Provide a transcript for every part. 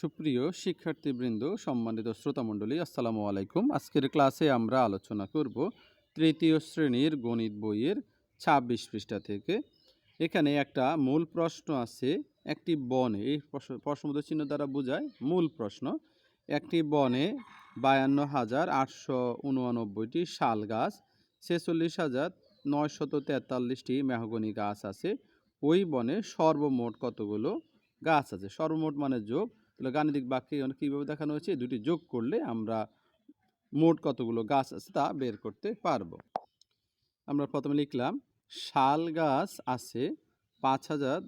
সুপ্রিয় শিক্ষার্থীবৃন্দ, সম্মানিত শ্রোতামণ্ডলী, আসসালামু আলাইকুম। আজকের ক্লাসে আমরা আলোচনা করব তৃতীয় শ্রেণির গণিত বইয়ের ছাব্বিশ পৃষ্ঠা থেকে। এখানে একটা মূল প্রশ্ন আছে, একটি বনে, এই প্রশ্ন- প্রশ্নবোধক চিহ্ন দ্বারা বোঝায়, মূল প্রশ্ন, একটি বনে বায়ান্ন হাজার আটশো উনআনব্বইটি শাল গাছ, ছেচল্লিশ হাজার নয়শত তেতাল্লিশটি মেহগনি গাছ আছে, ওই বনে সর্বমোট কতগুলো গাছ আছে? সর্বমোট মানে যোগ তাহলে গাণিতিক বাক্যে অনেক কীভাবে দেখানো হয়েছে? দুটি যোগ করলে আমরা মোট কতগুলো গাছ আছে তা বের করতে পারব। আমরা প্রথমে লিখলাম, শাল গাছ আছে পাঁচ হাজার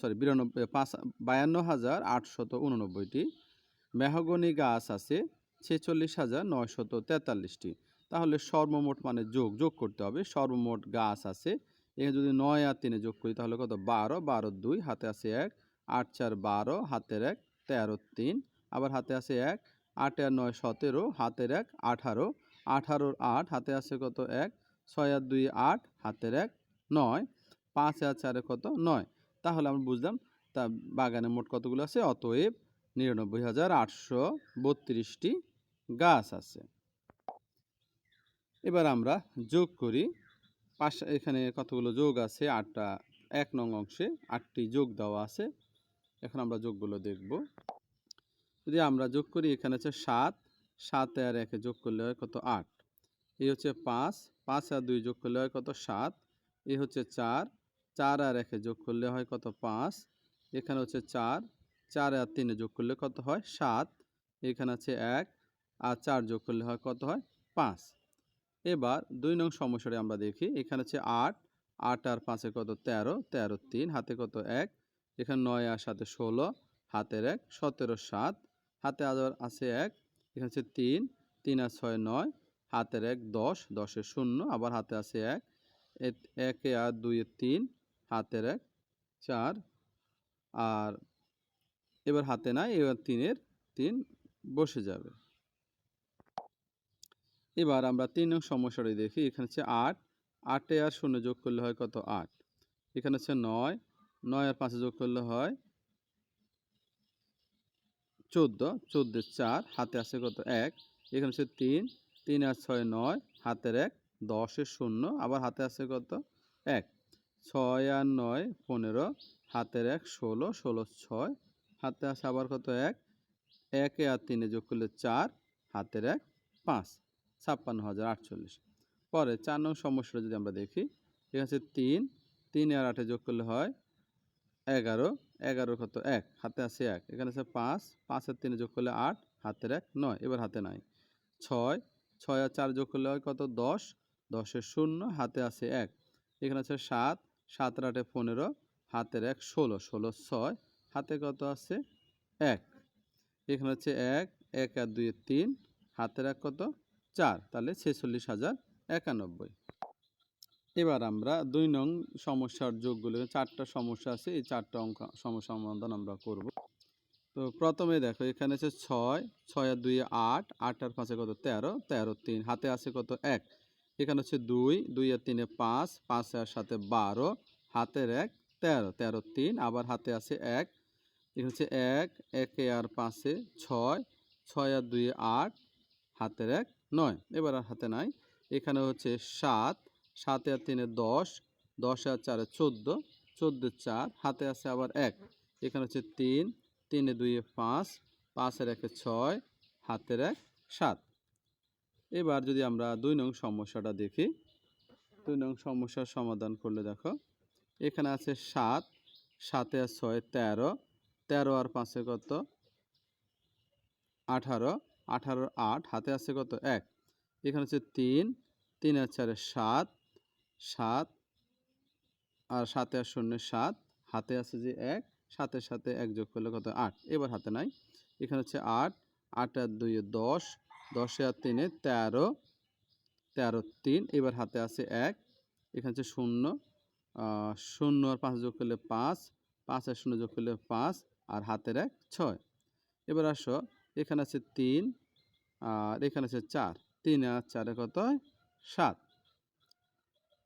সরি বিরানব্বই, পাঁচ বায়ান্ন হাজার আটশত উননব্বইটি। মেহগনি গাছ আছে ছেচল্লিশ হাজার নয়শত তেতাল্লিশটি। তাহলে সর্বমোট মানে যোগ যোগ করতে হবে। সর্বমোট গাছ আছে, এখানে যদি নয় আর তিনে যোগ করি তাহলে কত? বারো বারো দুই, হাতে আছে এক। আট চার বারো, হাতের এক, তেরো তিন, আবার হাতে আছে এক, আট আর নয় সতেরো, হাতের এক, আঠারো, আঠারোর আট, হাতে আছে কত এক, ছয় আর দুই আট, হাতের এক, নয়, পাঁচ আর চারে কত নয়। তাহলে আমরা বুঝলাম, তা বাগানে মোট কতগুলো আছে? অতএব নিরানব্বই হাজার আটশো বত্রিশটি গাছ আছে। এবার আমরা যোগ করি। পাশ এখানে কতগুলো যোগ আছে? আটটা এক নং অংশে আটটি যোগ দেওয়া আছে। এখন আমরা যোগগুলো দেখব। যদি আমরা যোগ করি, এখানে হচ্ছে সাত সাত আর একে যোগ করলে হয় কত? আট। এই হচ্ছে পাঁচ পাঁচ আর দুই যোগ করলে হয় কত? সাত। এই হচ্ছে চার চার আর একে যোগ করলে হয় কত? পাঁচ। এখানে হচ্ছে চার চার আর তিনে যোগ করলে কত হয়? সাত। এখানে আছে এক আর চার যোগ করলে হয় কত হয়? পাঁচ। এবার দুই নং সমস্যাটি আমরা দেখি। এখানে হচ্ছে আট আট আর পাঁচে কত? তেরো তেরো তিন, হাতে কত? এক। এখানে নয় আর সাথে ষোলো, হাতের এক, সতেরো, সাত, হাতে আবার আছে এক, এখানে হচ্ছে তিন তিন আর ছয় নয়, হাতের এক, দশ, দশের শূন্য, আবার হাতে আছে এক একে আর দুইয়ে তিন, হাতের এক, চার, আর এবার হাতে নাই, এবার তিনের, তিন বসে যাবে। এবার আমরা তিন নং সমস্যাটি দেখি, এখানে হচ্ছে আট, আটে আর শূন্য যোগ করলে হয় কত আট? এখানে হচ্ছে নয় নয় আর পাঁচে যোগ করলে হয় চোদ্দ চোদ্দ চার, হাতে আছে কত? এক, এখানে হচ্ছে তিন তিন আর ছয় নয়, হাতের এক, দশের শূন্য, আবার হাতে আছে কত? এক, ছয় আর নয় পনেরো, হাতের এক ষোলো ষোলো ছয়, হাতে আছে আবার কত? এক, একে আর তিনে যোগ করলে চার, হাতের এক পাঁচ, ছাপ্পান্ন হাজার আটচল্লিশ। পরে চার নং সমস্যাটা যদি আমরা দেখি, এখানে হচ্ছে তিন তিন আর আটে যোগ করলে হয় এগারো এগারো কত? এক, হাতে আছে এক। এখানে আছে পাঁচ পাঁচ আর তিনে যোগ করলে আট, হাতের এক নয়, এবার হাতে নাই। ছয় ছয় আর চার যোগ করলে হয় কত? দশ, দশের শূন্য, হাতে আছে এক। এখানে আছে সাত সাত আর আটে পনেরো, হাতের এক ষোলো ষোলো ছয়, হাতে কত আছে? এক। এখানে হচ্ছে এক এক আর দুই তিন, হাতের এক কত? চার, তাহলে ছেচল্লিশ হাজার একানব্বই। এবার আমরা দুই নং সমস্যার যোগগুলো, চারটা সমস্যা আছে, এই চারটা অঙ্ক সমস্যা সমাধান আমরা করব। তো প্রথমে দেখো, এখানে আছে ছয় ছয় আর দুই আট আট আর পাঁচে কত? তেরো তেরো তিন, হাতে আছে কত? এক। এখানে হচ্ছে দুই দুই আর তিনে পাঁচ পাঁচ আর সাথে বারো, হাতের এক, তেরো তেরো তিন, আবার হাতে আছে এক। এখানে হচ্ছে এক, একে আর পাঁচে ছয় ছয় আর দুই আট, হাতের এক নয়। এবার আর হাতে নাই। এখানে হচ্ছে সাত সাতে আর তিনে দশ দশ আর চারে চোদ্দ চোদ্দ চার, হাতে আছে আবার এক। এখানে হচ্ছে তিন, তিনে দুইয়ে পাঁচ, পাঁচের একে ছয়, হাতের এক সাত। এবার যদি আমরা দুই নং সমস্যাটা দেখি, দুই নং সমস্যার সমাধান করলে দেখো, এখানে আছে সাত, সাতে আর ছয় তেরো তেরো আর পাঁচে কত? আঠারো, আঠারোর আট, হাতে আছে কত? এক। এখানে হচ্ছে তিন তিন আর চারে সাত সাত, আর সাতে আর শূন্য সাত, হাতে আছে যে এক সাতের সাথে এক যোগ করলে কত? আট। এবার হাতে নাই। এখানে হচ্ছে আট আট আর দুইয়ে দশ, দশে আর তিনে তেরো তেরো তিন। এবার হাতে আছে এক, এখানে হচ্ছে শূন্য শূন্য আর পাঁচ যোগ করলে পাঁচ পাঁচ আর শূন্য যোগ করলে পাঁচ, আর হাতের এক ছয়। এবার আসো, এখানে আছে তিন, আর এখানে আছে চার। তিন আর চারে কত? সাত।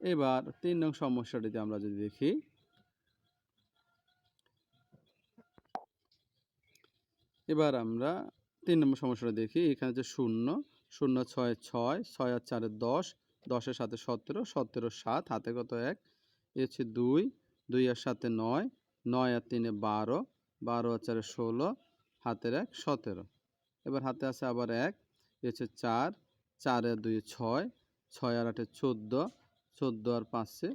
এবার তিন নং সমস্যাটিতে আমরা যদি দেখি। এবার আমরা তিন নম্বর সমস্যাটা দেখি, এখানে যে শূন্য শূন্য ছয় ছয় ছয় আর চারে দশ দশের সাথে সতেরো সতেরো সাত, হাতে কত এক? এ হচ্ছে দুই দুই আর সাথে নয় নয় আর তিনে বারো বারো আর চারে ষোলো, হাতের এক সতেরো। এবার হাতে আছে আবার এক, এ হচ্ছে চার চার দুই ছয় ছয় আর আটে চোদ্দ চোদ্দ আর পাঁচে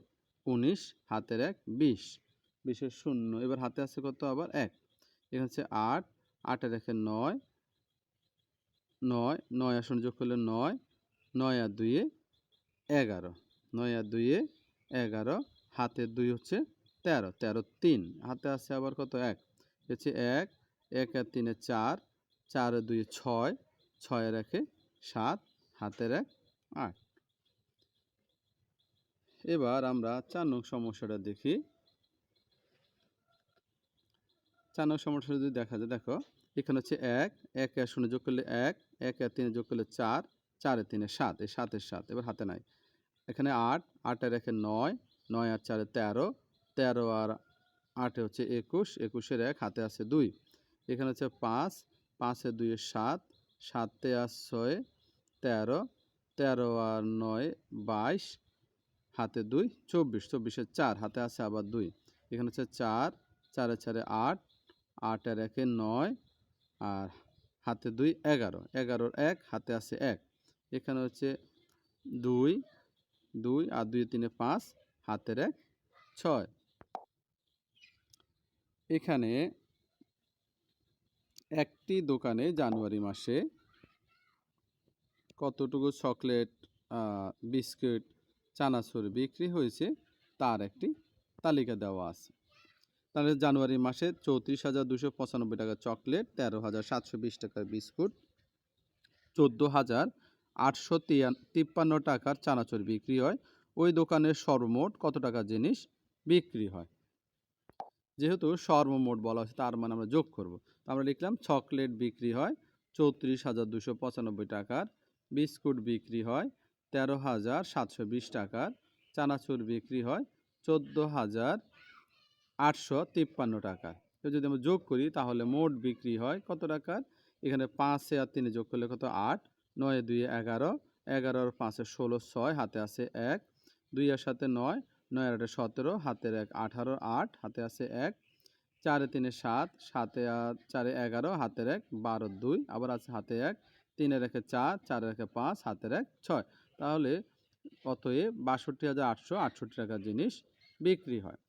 উনিশ, হাতের এক, বিশ। বিশের শূন্য, এবার হাতে আছে কত আবার? এক। এখানে হচ্ছে আট, আটের একে নয় নয় নয় শূন্য যোগ করলে নয় নয় আর দুইয়ে এগারো। নয় আর দুইয়ে এগারো হাতে দুই হচ্ছে তেরো তেরো তিন। হাতে আছে আবার কত? এক। হচ্ছে এক এক আর তিনে চার চার দুই ছয়, ছয়ের একে সাত, হাতের এক, আট। এবার আমরা চার নং সমস্যাটা দেখি। চার নং সমস্যা যদি দেখা যায়, দেখো, এখানে হচ্ছে এক এক আর শূন্য যোগ করলে এক এক আর তিনে যোগ করলে চার, চারে তিনে সাত, এই সাতের সাত, এবার হাতে নাই। এখানে আট আটের একে নয় নয় আর চারে তেরো তেরো আর আটে হচ্ছে একুশ, একুশের এক, হাতে আছে দুই। এখানে হচ্ছে পাঁচ, পাঁচে দুইয়ে সাত, সাতে আর ছয়, তেরো তেরো আর নয়, বাইশ হাতে দুই, চব্বিশ, চব্বিশের চার, হাতে আছে আবার দুই। এখানে হচ্ছে চার, চারে চারে আট, আটের একে নয়, আর হাতে দুই, এগারো। এগারোর এক, হাতে আছে এক। এখানে হচ্ছে দুই দুই, আর দুই তিনে পাঁচ, হাতের এক, ছয়। এখানে একটি দোকানে জানুয়ারি মাসে কতটুকু চকলেট বিস্কিট চানাচুর বিক্রি হয়েছে, তার একটি তালিকা দেওয়া আছে। তাহলে জানুয়ারি মাসে চৌত্রিশ হাজার দুশো পঁচানব্বই টাকা চকলেট, তেরো হাজার সাতশো বিশ টাকার বিস্কুট, চোদ্দ হাজার আটশো তিপ্পান্ন টাকার চানাচুর বিক্রি হয়। ওই দোকানের সর্বমোট কত টাকা জিনিস বিক্রি হয়? যেহেতু সর্বমোট বলা হয়েছে, তার মানে আমরা যোগ করব। আমরা লিখলাম, চকলেট বিক্রি হয়, চৌত্রিশ হাজার দুশো পঁচানব্বই টাকার বিস্কুট বিক্রি হয় তেরো হাজার সাতশো বিশ টাকার চানাচুর বিক্রি হয় চোদ্দ হাজার আটশো তিপ্পান্ন টাকা তো যদি আমরা যোগ করি, তাহলে মোট বিক্রি হয় কত টাকার? এখানে পাঁচে আর তিনে যোগ করলে কত? আট। নয় দুই এগারো। এগারোর পাঁচে ষোলো, ছয়। হাতে আছে এক। দুই আর সাথে নয়। নয় আর আটে সতেরো। হাতের এক আঠারো, আট। হাতে আছে এক। চারে তিনে সাত। সাতে চারে এগারো। হাতের এক বারো দুই। আবার আছে হাতে এক। তিনে রেখে চার। চারে রেখে পাঁচ। হাতের এক ছয়। তাহলে অতএব বাষট্টি হাজার আটশো আটষট্টি টাকার জিনিস বিক্রি হয়।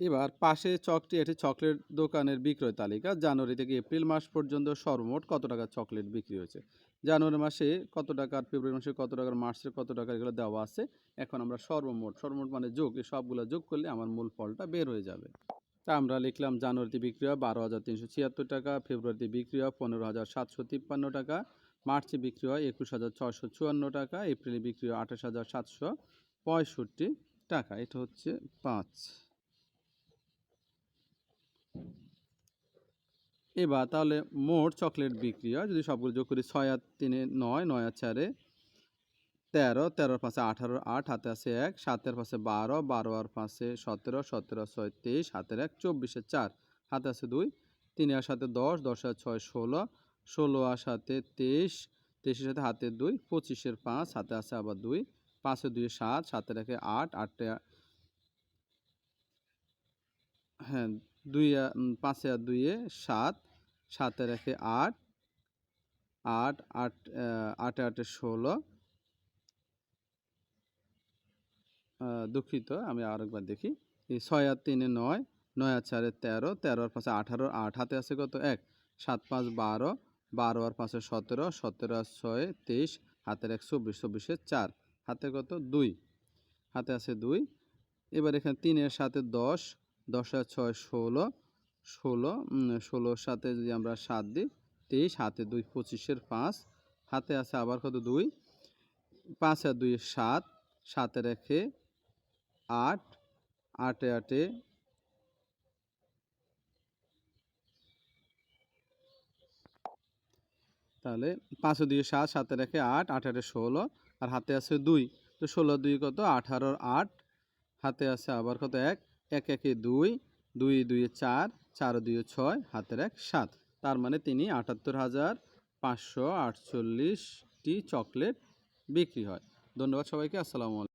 এবার পাশে চকটি, এটি চকলেট দোকানের বিক্রয় তালিকা। জানুয়ারি থেকে এপ্রিল মাস পর্যন্ত সর্বমোট কত টাকার চকলেট বিক্রি হয়েছে? জানুয়ারি মাসে কত টাকার ফেব্রুয়ারি মাসে কত টাকার মার্চে কত টাকার এগুলো দেওয়া আছে? এখন আমরা সর্বমোট সর্বমোট মানে যোগ, এই সবগুলো যোগ করলে আমার মূল ফলটা বের হয়ে যাবে। তা আমরা লিখলাম জানুয়ারিতে বিক্রি হয় বারো হাজার তিনশো ছিয়াত্তর টাকা, ফেব্রুয়ারিতে বিক্রি হয় পনেরো হাজার সাতশো তিপ্পান্ন টাকা মার্চে বিক্রি হয় একুশ হাজার ছয়শো চুয়ান্ন টাকা, এপ্রিলে বিক্রি হয় আঠাশ হাজার সাতশো পঁয়ষট্টি টাকা। এটা হচ্ছে পাঁচ। এবার তাহলে মোট চকলেট বিক্রি হয়, যদি সবগুলো যোগ করি ছয় আর তিনে নয় নয় আর চারে তেরো, তেরোর পাশে আঠারো, আট, হাতে আছে এক, সাতের পাশে বারো বারো আর পাশে সতেরো সতেরো ছয় তেইশ, হাতের এক, চব্বিশে চার, হাতে আছে দুই, তিন আর সাথে দশ দশ আর ছয় ষোলো ষোলো আর সাথে তেইশ, তেইশের সাথে হাতে দুই, পঁচিশের পাঁচ হাতে আছে আবার দুই পাঁচে দুই সাত সাতে রেখে আট, আটে হ্যাঁ দুই পাঁচে আর দুইয়ে সাত সাতে রেখে আট আট আট আটে আটে ষোলো। দুঃখিত, আমি আরেকবার দেখি। ছয় আর তিনে নয় নয় আর চারে তেরো তেরো আর পাঁচে আঠারো, আট হাতে আছে কত? এক, সাত পাঁচ বারো বারো আর পাঁচে সতেরো সতেরো আর ছয়, তেইশ, হাতের এক চব্বিশ, চব্বিশে চার হাতে কত? দুই, হাতে আছে দুই। এবার এখানে তিনের সাথে দশ দশ আর ছয় ষোলো ষোলো ষোলোর সাথে যদি আমরা সাত দিই, তেইশ, হাতে দুই, পঁচিশের পাঁচ, হাতে আছে আবার কত? দুই, পাঁচ আর দুই সাত সাতে রেখে আট, আটে আটে তাহলে পাঁচ দুই সাত সাতের রেখে আট আঠারো ষোলো, আর হাতে আছে দুই। তো ষোলো দুই কত? আঠারোর আট। হাতে আছে আবার কত? এক। এক একে দুই দুই দুই চার চার দুই ছয়, হাতের এক সাত। তার মানে তিনি আটাত্তর হাজার পাঁচশো আটচল্লিশটি চকলেট বিক্রি হয়। ধন্যবাদ সবাইকে। আসসালামু আলাইকুম।